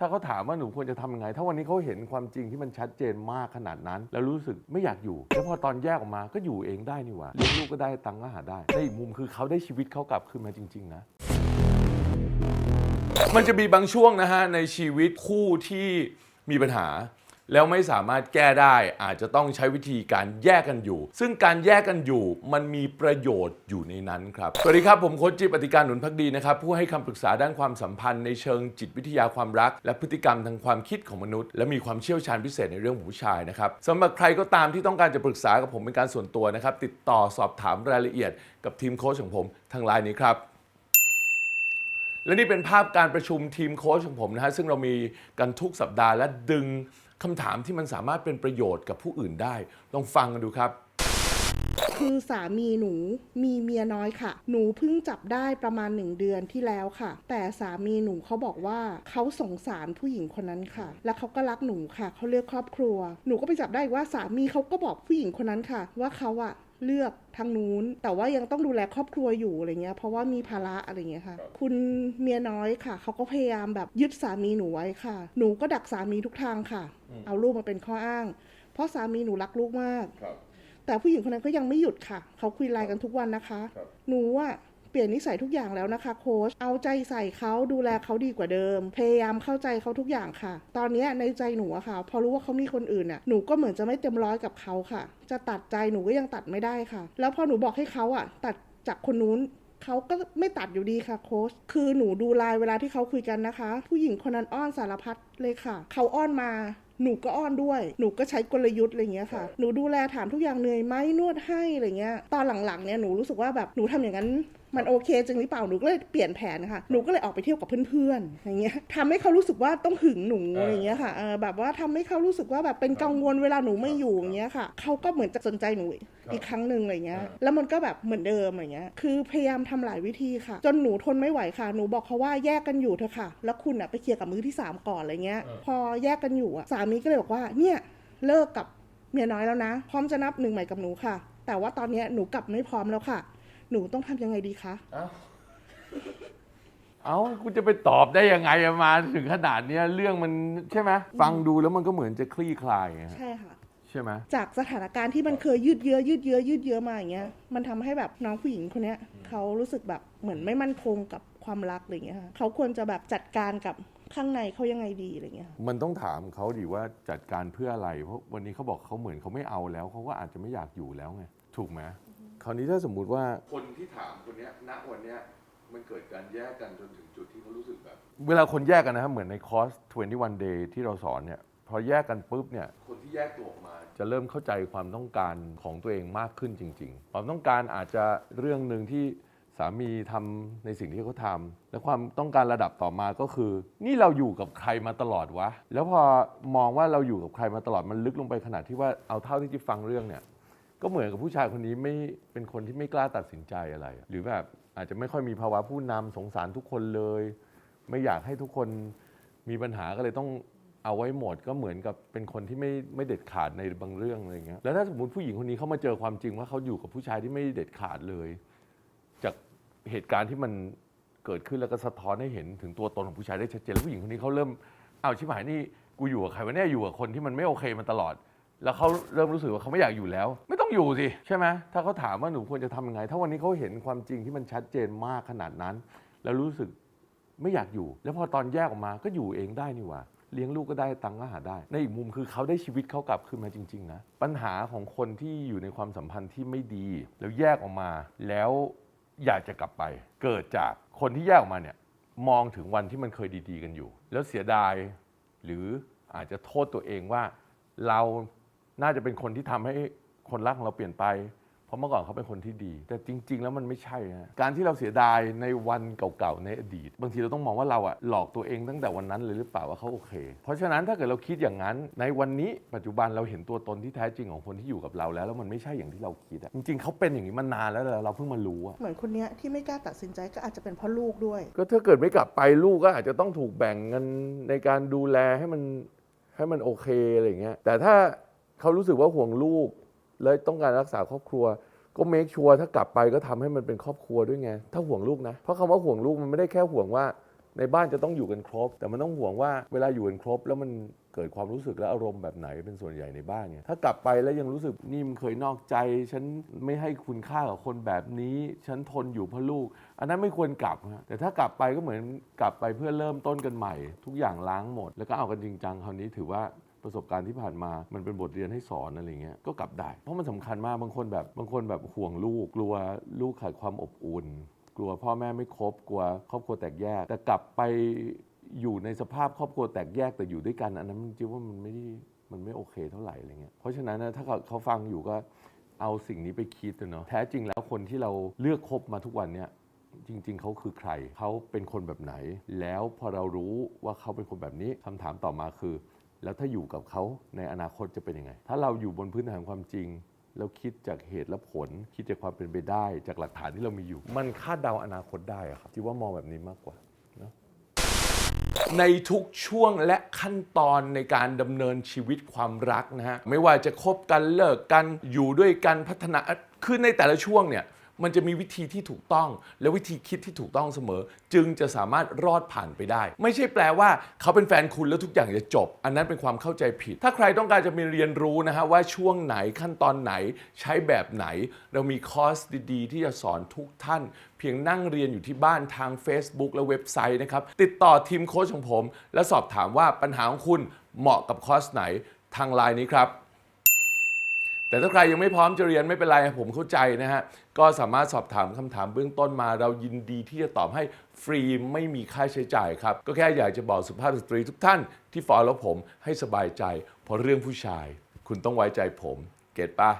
ถ้าเขาถามว่าหนูควรจะทำยังไง ถ้าวันนี้เขาเห็นความจริงที่มันชัดเจนมากขนาดนั้น แล้วรู้สึกไม่อยากอยู่ แล้วพอตอนแยกออกมาก็อยู่เองได้นี่หว่าเลี้ยงลูกก็ได้ตังค์ก็หาได้ในอีกมุมคือเขาได้ชีวิตเขากลับคืนมาจริง ๆ นะ มันจะมีบางช่วงนะฮะในชีวิตคู่ที่มีปัญหา แล้วไม่สามารถแก้ได้อาจจะต้องใช้วิธีการแยกกันอยู่ ซึ่งการแยกกันอยู่มันมีประโยชน์อยู่ในนั้นครับ สวัสดีครับผมโค้ชจิปอติการหนุนพักดีนะครับ ผู้ให้คำปรึกษาด้านความสัมพันธ์ในเชิงจิตวิทยาความรัก และพฤติกรรมทางความคิดของมนุษย์ และมีความเชี่ยวชาญพิเศษในเรื่องของผู้ชายนะครับสำหรับใครก็ตามที่ต้องการจะปรึกษากับผมเป็นการส่วนตัวนะครับติดต่อสอบถามรายละเอียด กับทีมโค้ชของผมทางไลน์นี้ครับและนี่เป็นภาพการประชุมทีมโค้ชของผมนะฮะซึ่งเรามีกันทุกสัปดาห์และดึง คำถามที่มันสามารถเป็นประโยชน์กับผู้อื่นได้ ลองฟังกันดูครับ คือสามีหนูมีเมียน้อยค่ะ หนูเพิ่งจับได้ประมาณหนึ่งเดือนที่แล้วค่ะ แต่สามีหนูเขาบอกว่าเขาสงสารผู้หญิงคนนั้นค่ะ และเขาก็รักหนูค่ะเขาเลือกครอบครัว หนูก็ไปจับได้ว่าสามีเขาก็บอกผู้หญิงคนนั้นค่ะ ว่าเขาอะ เลือกทางนู้น แต่ว่ายังต้องดูแลครอบครัวอยู่อะไรเงี้ย เพราะว่ามีภาระอะไรเงี้ยค่ะ คุณเมียน้อยค่ะ เขาก็พยายามแบบยึดสามีหนูไว้ค่ะ หนูก็ดักสามีทุกทางค่ะ เอาลูกมาเป็นข้ออ้าง เพราะสามีหนูรักลูกมาก แต่ผู้หญิงคนนั้นก็ยังไม่หยุดค่ะ เขาคุยไลน์กันทุกวันนะคะครับหนูอะ เปลี่ยนนิสัยทุกอย่างแล้วนะคะโค้ชเอาใจใส่เขาดูแลเขาดีกว่าเดิม พยายามเข้าใจเขาทุกอย่างค่ะ ตอนนี้ในใจหนูอะค่ะ พอรู้ว่าเขามีคนอื่นอะหนูก็เหมือนจะไม่เต็มร้อยกับเขาค่ะ จะตัดใจหนูก็ยังตัดไม่ได้ค่ะ แล้วพอหนูบอกให้เขาอะตัดจากคนนู้นเขาก็ไม่ตัดอยู่ดีค่ะโค้ช คือหนูดูไลน์เวลาที่เขาคุยกันนะคะ ผู้หญิงคนนั้นอ้อนสารพัดเลยค่ะ เขาอ้อนมาหนูก็อ้อนด้วย หนูก็ใช้กลยุทธ์อะไรเงี้ยค่ะ หนูดูแลถามทุกอย่างเหนื่อยไหมนวดให้อะไรเงี้ย ตอนหลังๆเนี่ยหนูรู้สึกว่าแบบหนูทำอย่างนั้น มันโอเคจริงหรือเปล่าหนูก็เลยเปลี่ยนแผนค่ะหนูก็เลยออกไปเที่ยวกับเพื่อนๆอย่างเงี้ยทำให้เขารู้สึกว่าต้องหึงหนูอะไรเงี้ยค่ะเออแบบว่าทำให้เขารู้สึกว่าแบบเป็นกังวลเวลาหนูไม่อยู่อย่างเงี้ยค่ะเขาก็เหมือนจะสนใจหนูอีกครั้งหนึ่งอะไรเงี้ย แล้วมันก็แบบเหมือนเดิมอะไรเงี้ย คือพยายามทำหลายวิธีค่ะ จนหนูทนไม่ไหวค่ะ หนูบอกเขาว่าแยกกันอยู่เถอะค่ะ แล้วคุณอะไปเคลียร์กับมือที่สามก่อนอะไรเงี้ย พอแยกกันอยู่อะสามีก็เลยบอกว่า เนี่ยเลิกกับเมียน้อยแล้วนะ พร้อมจะนับหนึ่งใหม่กับหนูค่ะ แต่ว่าตอนเนี้ยหนูกลับไม่พร้อมแล้วค่ะ หนูต้องทำยังไงดีคะ เอ้าเอ้ากูจะไปตอบได้ยังไงอะมาถึงขนาดเนี้ยเรื่องมันใช่ไหมฟังดูแล้วมันก็เหมือนจะคลี่คลายไงฮะใช่ค่ะ ใช่ไหมจากสถานการณ์ที่มันเคยยืดเยื้อยืดเยื้อยืดเยื้อมาอย่างเงี้ย มันทำให้แบบน้องผู้หญิงคนเนี้ยเขารู้สึกแบบเหมือนไม่มั่นคงกับความรักอะไรเงี้ยค่ะเขาควรจะแบบจัดการกับข้างในเขายังไงดีอะไรเงี้ยค่ะ มันต้องถามเขาดิว่าจัดการเพื่ออะไร เพราะวันนี้เขาบอกเขาเหมือนเขาไม่เอาแล้วเขาก็อาจจะไม่อยากอยู่แล้วไงถูกไหม คราวนี้ถ้าสมมุติว่าคนที่ถามคนเนี้ยณวันเนี้ยมันเกิดการแยกกันจนถึงจุดที่เขารู้สึกแบบ เวลาคนแยกกันนะครับเหมือนในคอร์ส 21 day ที่เราสอนเนี่ยพอแยกกันปุ๊บเนี่ยคนที่แยกตัวออกมา จะเริ่มเข้าใจความต้องการของตัวเองมากขึ้นจริง ๆ ความต้องการอาจจะเรื่องหนึ่งที่สามีทำในสิ่งที่เขาทำและความต้องการระดับต่อมาก็คือ นี่เราอยู่กับใครมาตลอดวะ แล้วพอมองว่าเราอยู่กับใครมาตลอดมันลึกลงไปขนาดที่ว่าเอาเท่าที่จะฟังเรื่องเนี่ย ก็เหมือนกับผู้ชายคนนี้ไม่เป็นคนที่ไม่กล้าตัดสินใจอะไร หรือแบบอาจจะไม่ค่อยมีภาวะผู้นำสงสารทุกคนเลย ไม่อยากให้ทุกคนมีปัญหาก็เลยต้องเอาไว้หมดก็เหมือนกับเป็นคนที่ไม่ไม่เด็ดขาดในบางเรื่องอะไรเงี้ยแล้วถ้าสมมติผู้หญิงคนนี้เขามาเจอความจริงว่าเขาอยู่กับผู้ชายที่ไม่เด็ดขาดเลย จากเหตุการณ์ที่มันเกิดขึ้นแล้วก็สะท้อนให้เห็นถึงตัวตนของผู้ชายได้ชัดเจนแล้วผู้หญิงคนนี้เขาเริ่มเอาชิบหายนี่กูอยู่กับใครวะเนี่ยอยู่กับคนที่มันไม่โอเคมาตลอด แล้วเขาเริ่มรู้สึกว่าเขาไม่อยากอยู่แล้ว ไม่ต้องอยู่สิใช่ไหมถ้าเขาถามว่าหนูควรจะทำยังไง ถ้าวันนี้เขาเห็นความจริงที่มันชัดเจนมากขนาดนั้น แล้วรู้สึกไม่อยากอยู่ แล้วพอตอนแยกออกมาก็อยู่เองได้นี่หว่า เลี้ยงลูกก็ได้ตังค์ก็หาได้ ในอีกมุมคือเขาได้ชีวิตเขากลับคืนมาจริง ๆ นะ ปัญหาของคนที่อยู่ในความสัมพันธ์ที่ไม่ดี แล้วแยกออกมา แล้วอยากจะกลับไป เกิดจากคนที่แยกออกมาเนี่ยมองถึงวันที่มันเคยดี ๆ กันอยู่ แล้วเสียดาย หรืออาจจะโทษตัวเองว่าเรา น่าจะเป็นคนที่ทำให้คนรักของเราเปลี่ยนไป เพราะเมื่อก่อนเขาเป็นคนที่ดี แต่จริง ๆ แล้วมันไม่ใช่นะการที่เราเสียดายในวันเก่าๆในอดีต บางทีเราต้องมองว่าเราอะหลอกตัวเองตั้งแต่วันนั้นเลยหรือเปล่าว่าเขาโอเค เพราะฉะนั้นถ้าเกิดเราคิดอย่างนั้น ในวันนี้ปัจจุบันเราเห็นตัวตนที่แท้จริงของคนที่อยู่กับเราแล้วแล้วมันไม่ใช่อย่างที่เราคิดอะจริงๆเขาเป็นอย่างนี้มานานแล้วแต่เราเพิ่งมารู้อะเหมือนคนเนี้ยที่ไม่กล้าตัดสินใจก็อาจจะเป็นเพราะลูกด้วย ก็ถ้าเกิดไม่กลับไปลูกก็อาจจะต้องถูกแบ่งเงินในการดูแลให้มันให้มันโอเคอะไรอย่างเงี้ยแต่ถ้า เขารู้สึกว่าห่วงลูกและต้องการรักษาครอบครัว ก็เมคชัวร์ถ้ากลับไปก็ทำให้มันเป็นครอบครัวด้วยไง ถ้าห่วงลูกนะ เพราะคำว่าห่วงลูกมันไม่ได้แค่ห่วงว่า ในบ้านจะต้องอยู่กันครบ แต่มันต้องห่วงว่าเวลาอยู่กันครบ แล้วมันเกิดความรู้สึกและอารมณ์แบบไหนเป็นส่วนใหญ่ในบ้านเนี่ยถ้ากลับไปแล้วยังรู้สึกนี่มันเคยนอกใจ ฉันไม่ให้คุณค่ากับคนแบบนี้ ฉันทนอยู่เพราะลูก อันนั้นไม่ควรกลับฮะแต่ถ้ากลับไปก็เหมือนกลับไปเพื่อเริ่มต้นกันใหม่ ทุกอย่างล้างหมด แล้วก็เอากันจริงจังคราวนี้ถือว่า ประสบการณ์ที่ผ่านมา มันเป็นบทเรียนให้สอนอะไรเงี้ย ก็กลับได้ เพราะมันสำคัญมาก บางคนแบบ บางคนแบบห่วงลูก กลัวลูกขาดความอบอุ่น กลัวพ่อแม่ไม่ครบ กลัวครอบครัวแตกแยก แต่กลับไปอยู่ในสภาพครอบครัวแตกแยกแต่อยู่ด้วยกัน อันนั้นจริงว่ามันไม่ได้ มันไม่โอเคเท่าไหร่อะไรเงี้ย เพราะฉะนั้นนะถ้าเขาฟังอยู่ก็เอาสิ่งนี้ไปคิดนะเนาะ แท้จริงแล้วคนที่เราเลือกคบมาทุกวันเนี้ยจริง ๆ เขาคือใคร เขาเป็นคนแบบไหน แล้วพอเรารู้ว่าเขาเป็นคนแบบนี้คำถามต่อมาคือ แล้วถ้าอยู่กับเขาในอนาคตจะเป็นยังไง ถ้าเราอยู่บนพื้นฐานความจริง แล้วคิดจากเหตุและผล คิดจากความเป็นไปได้ จากหลักฐานที่เรามีอยู่ มันคาดเดาอนาคตได้อะครับที่ว่ามองแบบนี้มากกว่าในทุกช่วงและขั้นตอนในการดำเนินชีวิตความรักนะฮะไม่ว่าจะคบกันเลิกกันอยู่ด้วยกันพัฒนาคือในแต่ละช่วงเนี่ย มันจะมีวิธีที่ถูกต้อง และวิธีคิดที่ถูกต้องเสมอ จึงจะสามารถรอดผ่านไปได้ ไม่ใช่แปลว่าเขาเป็นแฟนคุณแล้วทุกอย่างจะจบ อันนั้นเป็นความเข้าใจผิด ถ้าใครต้องการจะมีเรียนรู้นะฮะว่าช่วงไหนขั้นตอนไหนใช้แบบไหน เรามีคอร์สดีๆ ที่จะสอนทุกท่าน เพียงนั่งเรียนอยู่ที่บ้านทาง Facebook และเว็บไซต์นะครับติดต่อทีมโค้ชของผม และสอบถามว่าปัญหาของคุณเหมาะกับคอร์สไหนทางไลน์นี้ครับ แต่ถ้าใครยังไม่พร้อมจะเรียนไม่เป็นไรผมเข้าใจนะฮะ ก็สามารถสอบถามคำถามเบื้องต้นมาเรายินดีที่จะตอบให้ฟรีไม่มีค่าใช้จ่ายครับ ก็แค่อยากจะบอกสุภาพสตรีทุกท่านที่ฟอลแล้วผมให้สบายใจ เพราะเรื่องผู้ชาย คุณต้องไว้ใจผม เก็ตปะ